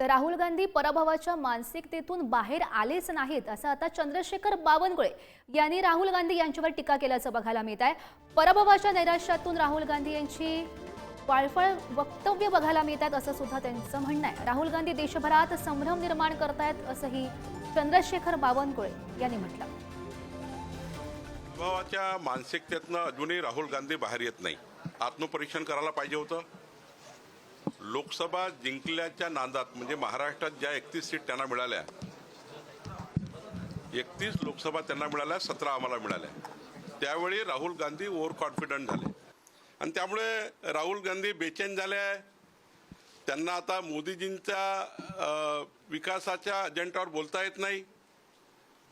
तर राहुल गांधी पराभवाच्या मानसिकतेतून बाहेर आलेच नाहीत असं आता चंद्रशेखर बावनकुळे यांनी राहुल गांधी यांच्यावर टीका केल्याचं बघायला मिळत आहे. पराभवाच्या नैराश्यातून राहुल गांधी यांची वाळफळ वक्तव्य बघायला मिळतात असं सुद्धा त्यांचं म्हणणं आहे. राहुल गांधी देशभरात संभ्रम निर्माण करतायत असंही चंद्रशेखर बावनकुळे यांनी म्हटलं. भावाच्या मानसिकतेतनं अजूनही राहुल गांधी बाहेर येत नाही. आत्मपरीक्षण करायला पाहिजे होतं. लोकसभा जिंकल्याच्या नांदात म्हणजे महाराष्ट्रात ज्या एकतीस सीट त्यांना मिळाल्या एकतीस लोकसभा त्यांना मिळाल्या सतरा आम्हाला मिळाल्या. त्यावेळी राहुल गांधी ओव्हर कॉन्फिडंट झाले. आणि त्यामुळे राहुल गांधी बेचैन झाले. त्यांना आता मोदीजींच्या विकासाच्या अजेंडावर बोलता येत नाही.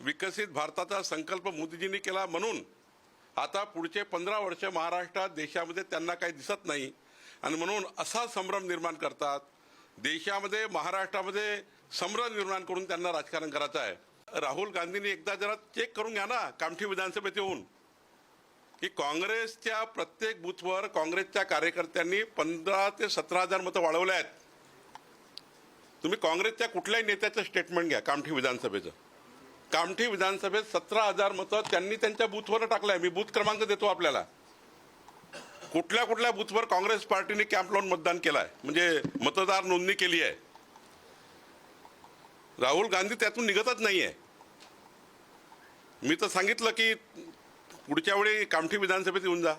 विकसित भारताचा संकल्प मोदीजींनी केला म्हणून आता पुढचे पंधरा वर्ष महाराष्ट्रात देशामध्ये त्यांना काही दिसत नाही. आणि म्हणून असा संभ्रम निर्माण करतात. देशामध्ये महाराष्ट्रामध्ये संभ्रम निर्माण करून त्यांना राजकारण करायचं आहे. राहुल गांधींनी एकदा जरा चेक करून घ्या ना कामठी विधानसभेत येऊन. की काँग्रेसच्या प्रत्येक बूथवर काँग्रेसच्या कार्यकर्त्यांनी पंधरा ते सतरा हजार मतं वाढवले आहेत. तुम्ही काँग्रेसच्या कुठल्याही नेत्याचं स्टेटमेंट घ्या कामठी विधानसभेचं. कामठी विधानसभेत सतरा हजार मतं त्यांनी त्यांच्या बूथवर टाकलंय. मी बूथ क्रमांक देतो आपल्याला. कुठल्या कुठल्या बूथवर काँग्रेस पार्टीने कॅम्प लावून मतदान केलंय? म्हणजे मतदार नोंदणी केली आहे. राहुल गांधी त्यातून निघतच नाही आहे मी तर सांगितलं की पुढच्या वेळी कामठी विधानसभेत येऊन जा.